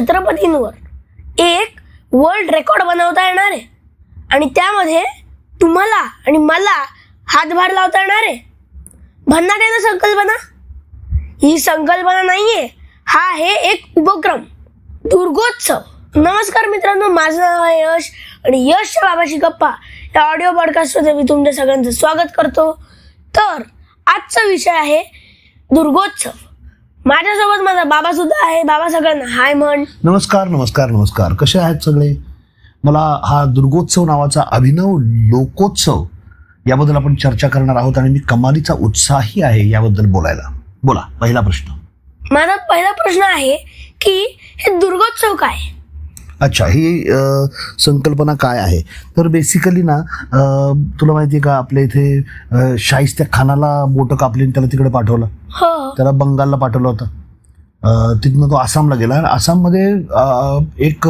छत्रपतींवर एक world record बनवता येणार आहे. आणि त्यामध्ये तुम्हाला आणि मला हातभार लावता येणार आहे. भन्नाट आहे ना संकल्पना? ही संकल्पना नाहीये. हा आहे एक उपक्रम. दुर्गोत्सव. नमस्कार मित्रांनो माझं नाव आहे यश आणि यशच्या बाबाशी गप्पा. या ऑडिओ पॉडकास्टमध्ये मी तुमच्या सगळ्यांचं स्वागत करतो. तर आजचा विषय आहे दुर्गोत्सव. माझ्यासोबत माझा बाबा सुद्धा आहे. बाबा सगळ्यांना हाय म्हण. नमस्कार नमस्कार नमस्कार. कसे आहेत सगळे? मला हा दुर्गोत्सव नावाचा अभिनव लोकोत्सव याबद्दल आपण चर्चा करणार आहोत आणि मी कमालीचा उत्साही आहे याबद्दल बोलायला. बोला पहिला प्रश्न. माझा पहिला प्रश्न आहे की हे दुर्गोत्सव काय? अच्छा ही संकल्पना काय आहे? तर बेसिकली ना तुला माहिती आहे का आपल्या इथे शाहिस्त्या खानाला बोटं कापली आणि त्याला तिकडे पाठवलं. हो. त्याला बंगालला पाठवलं होतं. तिथनं तो आसामला गेला. आणि आसाममध्ये एक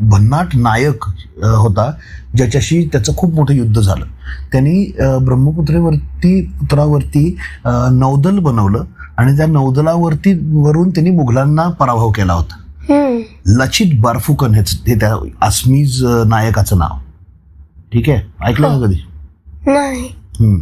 भन्नाट नायक होता ज्याच्याशी त्याचं खूप मोठं युद्ध झालं. त्यांनी ब्रह्मपुत्रेवरती पुत्रावरती नौदल बनवलं आणि त्या नौदलावरती वरून त्यांनी मुघलांना पराभव केला होता. लचित बारफुकन हेच हे त्या आसमीज नायकाचं नाव. ठीक आहे? ऐकलं का कधी? नाही. हम्म.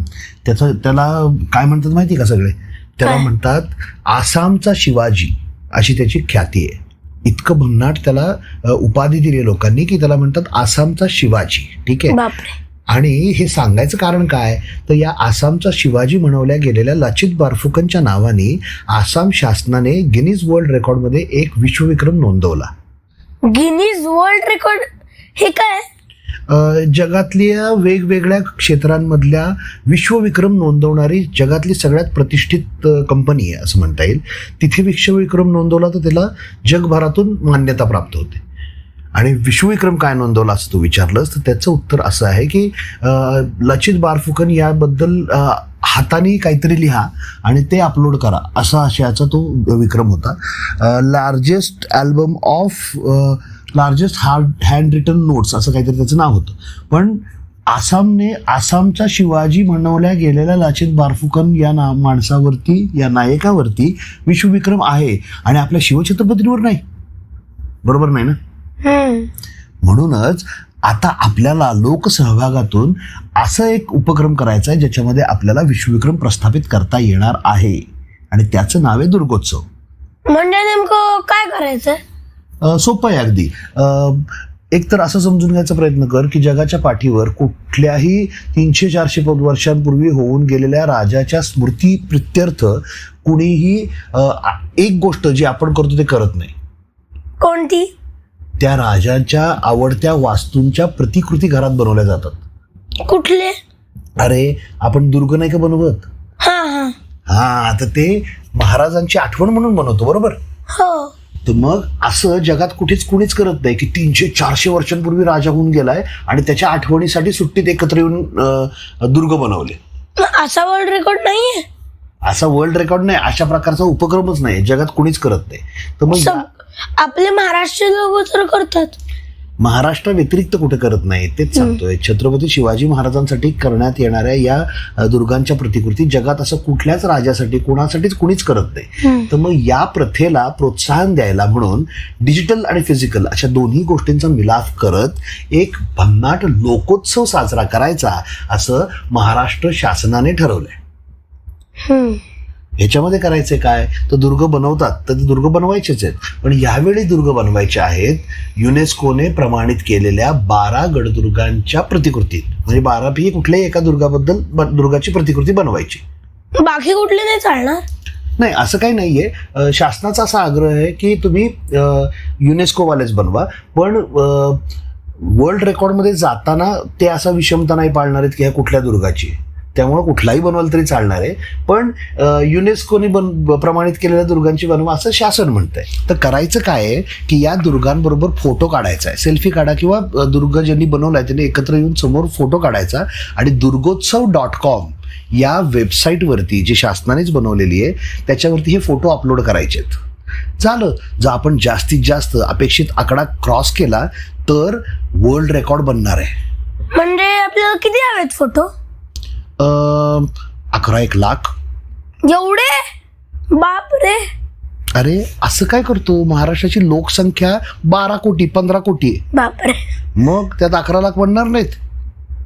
त्याचं त्याला काय म्हणतात माहिती आहे का सगळे? त्याला काय? म्हणतात आसामचा शिवाजी अशी त्याची ख्याती आहे. इतकं भन्नाट त्याला अ, उपाधी दिली लोकांनी की त्याला म्हणतात आसामचा शिवाजी. ठीक आहे? बापरे. आणि हे सांगायचं कारण काय? तर या आसामचा शिवाजी म्हणवल्या गेलेल्या लचित बारफुकनच्या नावाने आसाम शासनाने गिनीज वर्ल्ड रेकॉर्डमध्ये एक विश्वविक्रम नोंदवला. Guinness world record? हे काय? जगातल्या वेगवेगळ्या क्षेत्रांमधल्या विश्वविक्रम नोंदवणारी जगातली सगळ्यात प्रतिष्ठित कंपनी आहे असं म्हणता येईल. तिथे विश्वविक्रम नोंदवला तर त्याला जगभरातून मान्यता प्राप्त होते. आणि विश्वविक्रम काय नोंदवला असं तू विचारलंस तर त्याचं उत्तर असं आहे की लचित बारफुकन याबद्दल हाताने काहीतरी लिहा आणि ते अपलोड करा. असा आशयाचा तो विक्रम होता. Largest album of largest hard hand written notes असं काहीतरी त्याचं नाव होतं. पण आसामने आसामचा शिवाजी म्हणवल्या गेलेल्या लाचित बारफुकन या ना माणसावरती या नायकावरती विश्वविक्रम आहे आणि आपल्या शिवछत्रपतींवर नाही. बरोबर नाही ना? म्हणूनच आता आपल्याला लोकसहभागातून असं एक उपक्रम करायचा आहे ज्याच्यामध्ये आपल्याला विश्वविक्रम प्रस्थापित करता येणार आहे. आणि त्याचं नाव आहे दुर्गोत्सव. म्हणजे नेमकं काय करायचं सोपं आहे अगदी. एक तर असं समजून घ्यायचा प्रयत्न कर की जगाच्या पाठीवर कुठल्याही तीनशे चारशे वर्षांपूर्वी होऊन गेलेल्या राजाच्या स्मृती प्रित्यर्थ कुणीही एक गोष्ट जी आपण करतो ते करत नाही. कोणती? त्या राजाच्या आवडत्या वास्तूंच्या प्रतिकृती घरात बनवल्या जातात. कुठले? अरे आपण दुर्ग नाही का बनवत? हा हा. हा तर ते महाराजांची आठवण म्हणून बनवतो बरोबर? हो. तर मग असं जगात कुठेच कुणीच करत नाही की तीनशे चारशे वर्षांपूर्वी राजा होऊन गेलाय आणि त्याच्या आठवणीसाठी सुट्टीत एकत्र येऊन दुर्ग बनवले. असा वर्ल्ड रेकॉर्ड नाहीये? असा वर्ल्ड रेकॉर्ड नाही अशा प्रकारचा उपक्रमच नाही जगात कुणीच करत नाही. तर मग आपले महाराष्ट्र लोक तर करतात. महाराष्ट्र व्यतिरिक्त कुठे करत नाही तेच सांगतोय. छत्रपती शिवाजी महाराजांसाठी करण्यात येणाऱ्या या दुर्गांच्या प्रतिकृती जगात असं कुठल्याच राजासाठी कुणासाठीच कुणीच करत नाही. तर मग या प्रथेला प्रोत्साहन द्यायला म्हणून डिजिटल आणि फिजिकल अशा दोन्ही गोष्टींचा मिलाफ करत एक भन्नाट लोकोत्सव साजरा करायचा असं महाराष्ट्र शासनाने ठरवलंय. ह्याच्यामध्ये करायचे काय? तर दुर्ग बनवतात. तर ते दुर्ग बनवायचेच आहेत. पण यावेळी दुर्ग बनवायचे आहेत युनेस्कोने प्रमाणित केलेल्या बारा गडदुर्गांच्या प्रतिकृती म्हणजे बारापैकी कुठल्याही एका दुर्गाबद्दल दुर्गाची प्रतिकृती बनवायची. बाकी कुठले नाही चालणार? नाही असं काही नाहीये. शासनाचा असा आग्रह आहे की तुम्ही युनेस्कोवालेच बनवा. पण वर्ल्ड रेकॉर्डमध्ये जाताना ते असा विषमता नाही पाळणार आहेत की ह्या कुठल्या दुर्गाची. त्यामुळे कुठलाही बनवाल तरी चालणार आहे. पण युनेस्कोने बन प्रमाणित केलेल्या दुर्गांची बनवा असं शासन म्हणतंय. तर करायचं काय आहे की या दुर्गांबरोबर फोटो काढायचा आहे. सेल्फी काढा किंवा दुर्ग ज्यांनी बनवलाय त्यांनी एकत्र येऊन समोर फोटो काढायचा आणि दुर्गोत्सव डॉट कॉम या वेबसाईटवरती जी शासनानेच बनवलेली आहे त्याच्यावरती हे फोटो अपलोड करायचे आहेत. झालं. जर आपण जास्तीत जास्त अपेक्षित आकडा क्रॉस केला तर वर्ल्ड रेकॉर्ड बनणार आहे. म्हणजे आपल्याला किती हवेत फोटो? अकरा एक लाख. एवढे? बाप रे अरे असं काय करतो? महाराष्ट्राची लोकसंख्या बारा कोटी पंधरा कोटी. आहे बापरे. मग त्यात अकरा लाख बनणार नाहीत.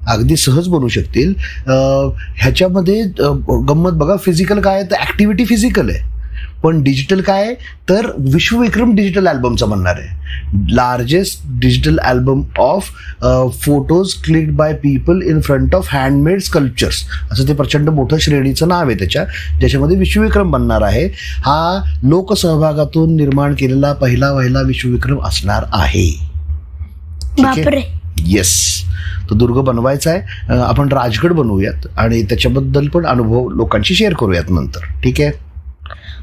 अगदी सहज बनू शकतील. अं, ह्याच्यामध्ये अं, गंमत बघा फिजिकल काय आहे? तर ॲक्टिव्हिटी फिजिकल आहे. पण डिजिटल काय? तर विश्वविक्रम डिजिटल अल्बमचा म्हणणार आहे. Largest digital album of photos click by people in front of handmade sculptures असं ते प्रचंड मोठं श्रेणीचं नाव आहे त्याच्या. ज्याच्यामध्ये विश्वविक्रम बनणार आहे. हा लोकसहभागातून निर्माण केलेला पहिला पहिला विश्वविक्रम असणार आहे. ठीक आहे? बापरे. येस तो दुर्ग बनवायचा आहे. आपण राजगड बनवूयात आणि त्याच्याबद्दल पण अनुभव लोकांशी शेअर करूयात नंतर. ठीक आहे?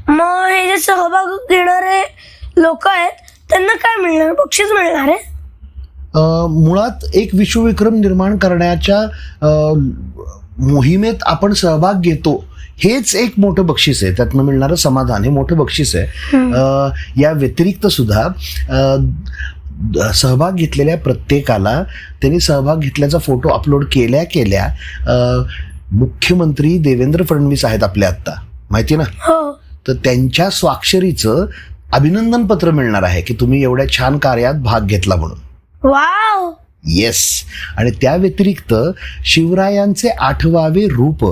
मग हे जे सहभाग घेणारे लोक आहेत त्यांना काय मिळणार? बक्षीस मिळणार आहे? मुळात एक विश्वविक्रम निर्माण करण्याच्या मोहिमेत आपण सहभाग घेतो हेच एक मोठं बक्षीस आहे. त्यातनं मिळणारं समाधान हे मोठं बक्षीस आहे. या व्यतिरिक्त सुद्धा सहभाग घेतलेल्या प्रत्येकाला त्यांनी सहभाग घेतल्याचा फोटो अपलोड केल्या केल्या मुख्यमंत्री देवेंद्र फडणवीस आहेत आपल्या आत्ता. माहिती ना? हो. तर त्यांच्या स्वाक्षरीचं अभिनंदन पत्र मिळणार आहे की तुम्ही एवढ्या छान कार्यात भाग घेतला म्हणून. वाव! येस आणि त्या व्यतिरिक्त शिवरायांचे आठवावे रूप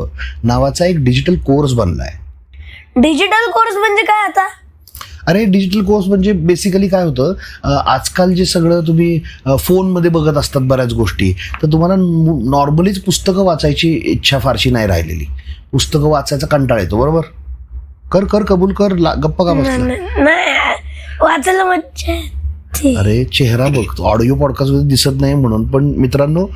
नावाचा एक डिजिटल कोर्स बनलाय. डिजिटल कोर्स म्हणजे काय आता? अरे डिजिटल कोर्स म्हणजे बेसिकली काय होतं? आजकाल जे सगळं तुम्ही फोनमध्ये बघत असतात बऱ्याच गोष्टी तर तुम्हाला नॉर्मलीच पुस्तकं वाचायची इच्छा फारशी नाही राहिलेली. पुस्तकं वाचायचा कंटाळा येतो बरोबर? कर कर कबूल कर ला- गप्पा का बसला नाही नाही, वाचायला मज्जा येते. अरे चेहरा बघ ऑडिओ पॉडकास्टमध्ये दिसत नाही म्हणून पण मित्रांनो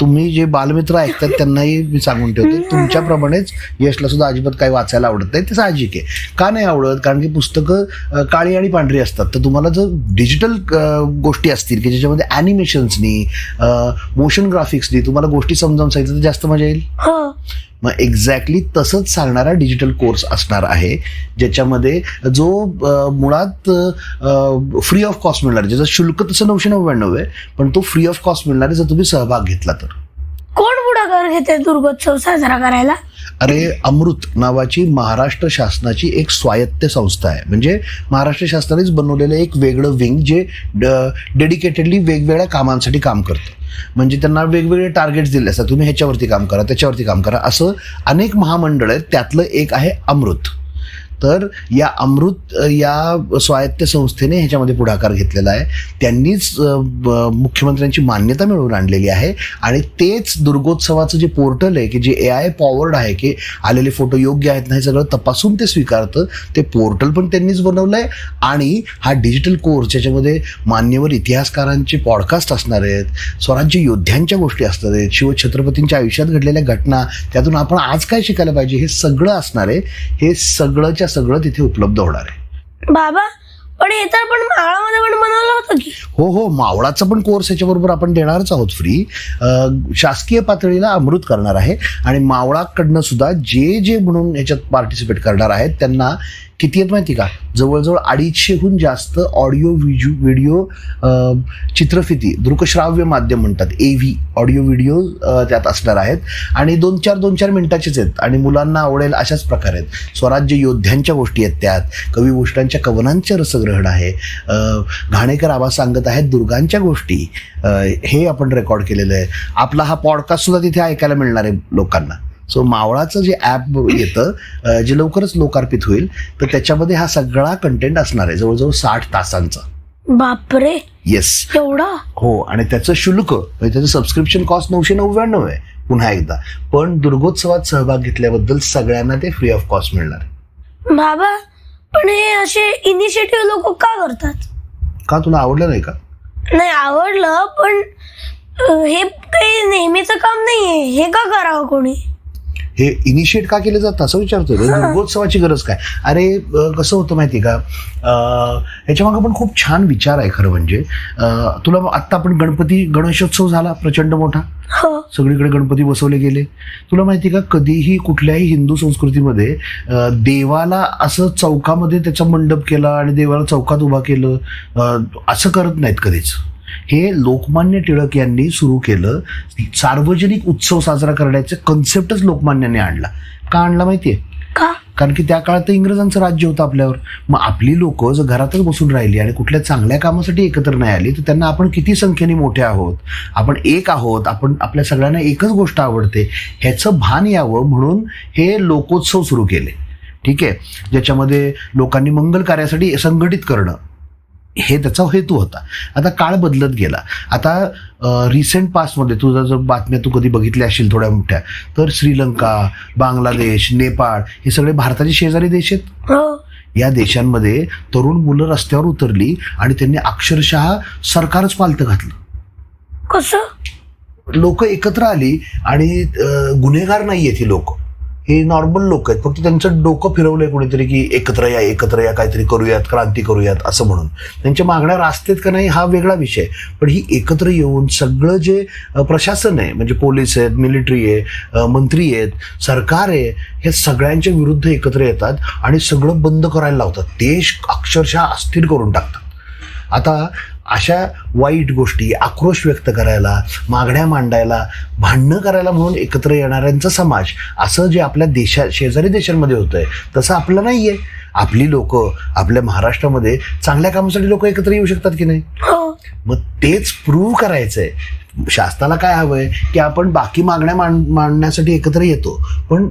तुम्ही जे बालमित्र ऐकतात त्यांनाही मी सांगून ठेवतो. तुमच्याप्रमाणेच यशला सुद्धा अजिबात काही वाचायला आवडत नाही. ते साहजिक आहे. का नाही आवडत? कारण की पुस्तकं काळी आणि पांढरी असतात. तर तुम्हाला जर डिजिटल गोष्टी असतील की ज्याच्यामध्ये ॲनिमेशन्सनी मोशन ग्राफिक्सनी तुम्हाला गोष्टी समजावून सांगितलं तर जास्त मजा येईल? हो. मग एक्झॅक्टली तसंच सांगणारा डिजिटल कोर्स असणार आहे ज्याच्यामध्ये जो मुळात फ्री ऑफ कॉस्ट मिळणार आहे. ज्याचं शुल्क तसं नऊशे नव्याण्णव आहे पण तो फ्री ऑफ कॉस्ट मिळणार आहे जर तुम्ही सहभाग घेतला तर? कोण पुढाकार घेते दुर्गोत्सव साजरा करायला? अरे अमृत नावाची महाराष्ट्र शासनाची एक स्वायत्त संस्था आहे. म्हणजे महाराष्ट्र शासनानेच बनवलेलं एक वेगळं विंग जे डेडिकेटेडली वेगवेगळ्या कामांसाठी काम करतं. म्हणजे त्यांना वेगवेगळे टार्गेट्स दिले असतात. तुम्ही ह्याच्यावरती काम करा त्याच्यावरती काम करा. असं अनेक महामंडळ आहेत. त्यातलं एक आहे अमृत. तर या अमृत या स्वायत्त संस्थेने ह्याच्यामध्ये पुढाकार घेतलेला आहे. त्यांनीच ब- मुख्यमंत्र्यांची मान्यता मिळवून आणलेली आहे. आणि तेच दुर्गोत्सवाचं जे पोर्टल आहे की जे ए आय पॉवर्ड आहे की आलेले फोटो योग्य आहेत ना हे सगळं तपासून ते स्वीकारतं ते पोर्टल पण त्यांनीच बनवलं आहे. आणि हा डिजिटल कोर्स ज्याच्यामध्ये मान्यवर इतिहासकारांचे पॉडकास्ट असणार आहेत स्वराज्य योद्ध्यांच्या गोष्टी असणार आहेत शिवछत्रपतींच्या आयुष्यात घडलेल्या घटना त्यातून आपण आज काय शिकायला पाहिजे हे सगळं असणार आहे. हे सगळंच्या सगळं तिथे उपलब्ध होणार आहे. बाबा पण हे तर पण माळामध्ये पण बनवलं होतं की? हो हो मावळाचा पण कोर्स याच्याबरोबर आपण देणारच आहोत फ्री शासकीय पातळीला अमृत करणार आहे आणि मावळाकडनं सुद्धा जे जे म्हणून याच्यात पार्टिसिपेट करणार आहेत त्यांना किती आहेत माहिती का? जवळजवळ अडीचशेहून जास्त ऑडिओ व्हिज्यू व्हिडिओ चित्रफिती दृकश्राव्य माध्यम म्हणतात. ए व्ही ऑडिओ व्हिडिओ त्यात असणार आहेत. आणि दोन चार दोन चार मिनिटाचेच आहेत. आणि मुलांना आवडेल अशाच प्रकार आहेत. स्वराज्य योद्ध्यांच्या गोष्टी आहेत त्यात. कवी गोष्टांच्या कवनांचे रसग्रहण आहे. घाणेकर आबा सांगत आहेत दुर्गांच्या गोष्टी. हे आपण रेकॉर्ड केलेलं आहे. आपला हा पॉडकास्ट सुद्धा तिथे ऐकायला मिळणार आहे लोकांना. सो मावळाचं जे ॲप येतं जे लवकरच लोकार्पित होईल तर त्याच्यामध्ये हा सगळा कंटेंट असणार आहे जवळजवळ साठ तासांचा. बापरे! येस एवढा? हो आणि त्याचं शुल्क म्हणजे त्याचं सबस्क्रिप्शन कॉस्ट नऊशे नव्याण्णव आहे पुन्हा एकदा. पण दुर्गोत्सवात सहभाग घेतल्याबद्दल सगळ्यांना ते फ्री ऑफ कॉस्ट मिळणार बाबा पण हे असे इनिशिएटिव्ह लोक का करतात? का तुला आवडलं नाही का? नाही आवडलं पण हे काही नेहमीचं काम नाहीये. हे का करावं कोणी? हे इनिशिएट का केलं जातं? असं विचारतोय. रे. दुर्गोत्सवाची गरज काय? अरे कसं होतं माहिती का? ह्याच्यामागं पण खूप छान विचार आहे खरं म्हणजे. तुला आत्ता आपण गणपती गणेशोत्सव झाला प्रचंड मोठा. हो. सगळीकडे गणपती बसवले गेले. तुला माहिती का कधीही कुठल्याही हिंदू संस्कृतीमध्ये देवाला असं चौकामध्ये त्याचा मंडप केला आणि देवाला चौकात उभा केलं असं करत नाहीत कधीच. हे लोकमान्य टिळक यांनी सुरू केलं. सार्वजनिक उत्सव साजरा करण्याचे कन्सेप्टच लोकमान्याने आणला. का आणला माहितीये? का? कारण की त्या काळात इंग्रजांचं राज्य होतं आपल्यावर. मग आपली लोक जर घरातच बसून राहिली आणि कुठल्या चांगल्या कामासाठी एकत्र नाही आली तर त्यांना आपण किती संख्येने मोठे आहोत? आपण एक आहोत. आपण आपल्या सगळ्यांना एकच गोष्ट आवडते. ह्याचं भान यावं म्हणून हे लोकोत्सव सुरू केले. ठीक आहे? ज्याच्यामध्ये लोकांनी मंगल कार्यासाठी संघटित करणं हे त्याचा हेतू होता. आता काळ बदलत गेला. आता रिसेंट पास्टमध्ये तुझा जर बातम्या तू कधी बघितल्या असशील थोड्या मोठ्या तर श्रीलंका बांगलादेश नेपाळ हे सगळे भारताचे शेजारी देश आहेत. हो. या देशांमध्ये तरुण मुलं रस्त्यावर उतरली आणि त्यांनी अक्षरशः सरकारच पालतं घातलं. कसं? लोक एकत्र आली आणि गुन्हेगार नाही आहेत ही लोक. हे नॉर्मल लोक आहेत. फक्त त्यांचं डोकं फिरवलंय कोणीतरी की एकत्र या एकत्र या काहीतरी करूयात क्रांती करूयात असं म्हणून. त्यांच्या मागण्या रास्तेत का नाही हा वेगळा विषय पण ही एकत्र येऊन सगळं जे प्रशासन आहे म्हणजे पोलीस आहेत मिलिटरी आहे मंत्री आहेत सरकार आहे हे सगळ्यांच्या विरुद्ध एकत्र येतात आणि सगळं बंद करायला लावतात. देश अक्षरशः अस्थिर करून टाकतात. आता अशा वाईट गोष्टी आक्रोश व्यक्त करायला मागण्या मांडायला भांडणं करायला म्हणून एकत्र येणाऱ्यांचा समाज असं जे आपल्या देशा शेजारी देशांमध्ये होतंय तसं आपलं नाही आहे आपली लोक आपल्या महाराष्ट्रामध्ये चांगल्या कामासाठी लोक एकत्र येऊ शकतात की नाही? हो. मग तेच प्रूव्ह करायचंय. शास्त्राला काय हवंय? की आपण बाकी मागण्या मांड मांडण्यासाठी एकत्र येतो. पण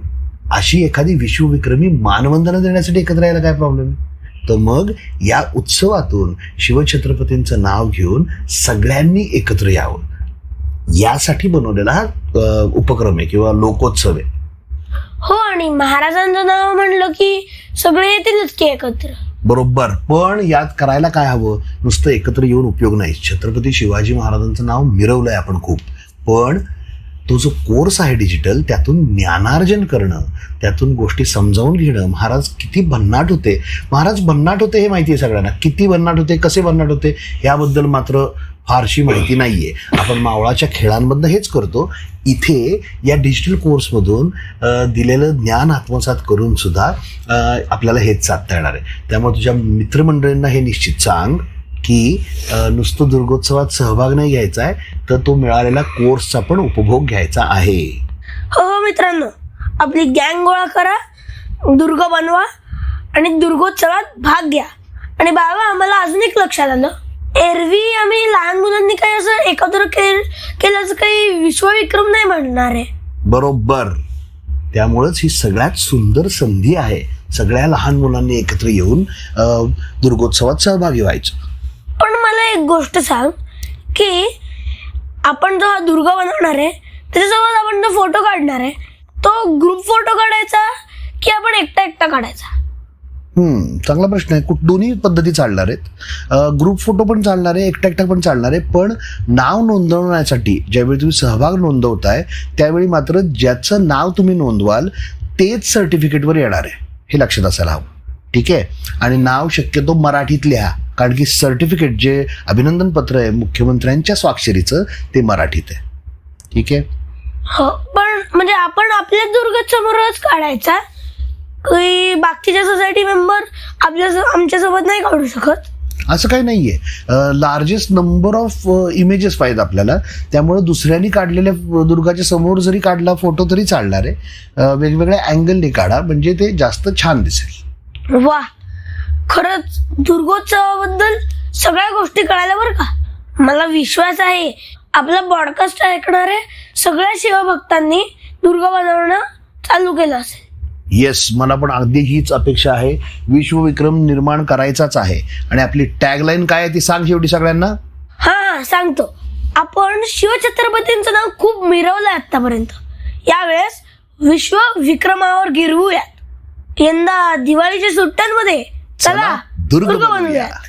अशी एखादी विश्वविक्रमी मानवंदना देण्यासाठी एकत्र यायला काय प्रॉब्लेम आहे? तर मग या उत्सवातून शिवछत्रपतींचं नाव घेऊन सगळ्यांनी एकत्र यावं. यासाठी बनवलेला हा उपक्रम आहे किंवा लोकोत्सव आहे. हो आणि महाराजांचं नाव म्हणलं की सगळे येतीलच की एकत्र. बरोबर. पण यात करायला काय हवं? नुसतं एकत्र येऊन उपयोग नाही. छत्रपती शिवाजी महाराजांचं नाव मिरवलंय आपण खूप. पण तो जो कोर्स आहे डिजिटल त्यातून ज्ञानार्जन करणं त्यातून गोष्टी समजावून घेणं महाराज किती भन्नाट होते. महाराज भन्नाट होते हे माहिती आहे सगळ्यांना. किती भन्नाट होते कसे भन्नाट होते याबद्दल मात्र फारशी माहिती नाही आहे आपण मावळाच्या खेळांमधनं हेच करतो. इथे या डिजिटल कोर्समधून दिलेलं ज्ञान आत्मसात करून सुद्धा आपल्याला हेच साधता येणार आहे. त्यामुळे तुझ्या मित्रमंडळींना हे निश्चित सांग. की नुसतं दुर्गोत्सवात सहभाग नाही घ्यायचा आहे तर तो मिळालेला कोर्सचा पण उपभोग घ्यायचा आहे. हो हो मित्रांनो. आपली गँग गोळा करा दुर्ग बनवा आणि दुर्गोत्सवात भाग घ्या. आणि बाबा आम्हाला अजून एक लक्षात आलं. एरवी आम्ही लहान मुलांनी काही असं एकत्र केल केल्याचं काही विश्वविक्रम नाही म्हणणार आहे. बरोबर. त्यामुळंच ही सगळ्यात सुंदर संधी आहे. सगळ्या लहान मुलांनी एकत्र येऊन दुर्गोत्सवात सहभागी व्हायचं. मला एक गोष्ट सांग की आपण जो हा दुर्ग बनवणार आहे त्याच्यासोबत आपण जो फोटो काढणार आहे तो ग्रुप फोटो काढायचा की आपण एकटा एकटा काढायचा? चांगला प्रश्न आहे. कुठ दोन्ही पद्धती चालणार आहेत. ग्रुप फोटो पण चालणार आहे एकटा एकटा पण चालणार आहे पण नाव नोंदवण्यासाठी ज्यावेळी तुम्ही सहभाग नोंदवताय त्यावेळी मात्र ज्याचं नाव तुम्ही नोंदवाल तेच सर्टिफिकेटवर येणार आहे. हे लक्षात असायला हवं. ठीक आहे? आणि नाव शक्यतो मराठीत लिहा. कारण की सर्टिफिकेट जे अभिनंदन पत्र आहे मुख्यमंत्र्यांच्या स्वाक्षरीचं ते मराठीत आहे. ठीक आहे? हो पण म्हणजे आपण आपल्या दुर्गसमोरच काढायचा? की बाकीचे सोसायटी मेंबर आपल्या आमच्यासोबत नाही काढू शकत? असं काही नाहीये. लार्जेस्ट नंबर ऑफ इमेजेस पाहिजेत आपल्याला. त्यामुळे दुसऱ्यांनी काढलेल्या दुर्गाच्या समोर जरी काढला फोटो तरी चालणार आहे. वेगवेगळ्या अँगलने काढा. म्हणजे ते जास्त छान दिसेल. वा खरंच दुर्गोत्सवाबद्दल सगळ्या गोष्टी कळाल्या बरं का. मला विश्वास आहे. आपला पॉडकास्ट ऐकणारे सगळ्या शिवभक्तांनी दुर्ग बनवणं चालू केलं असेल. येस मला पण अगदी हीच अपेक्षा आहे. विश्वविक्रम निर्माण करायचाच आहे. आणि आपली टॅगलाईन काय आहे ती सांग शेवटी सगळ्यांना. हा हा सांगतो. आपण शिवछत्रपतींचं नाव खूप मिरवलंय आतापर्यंत यावेळेस विश्व विक्रमावर गिरवूयात. यंदा दिवाळीच्या सुट्ट्यांमध्ये चला दुर्ग दुर्ग बनवूया. बनवूयात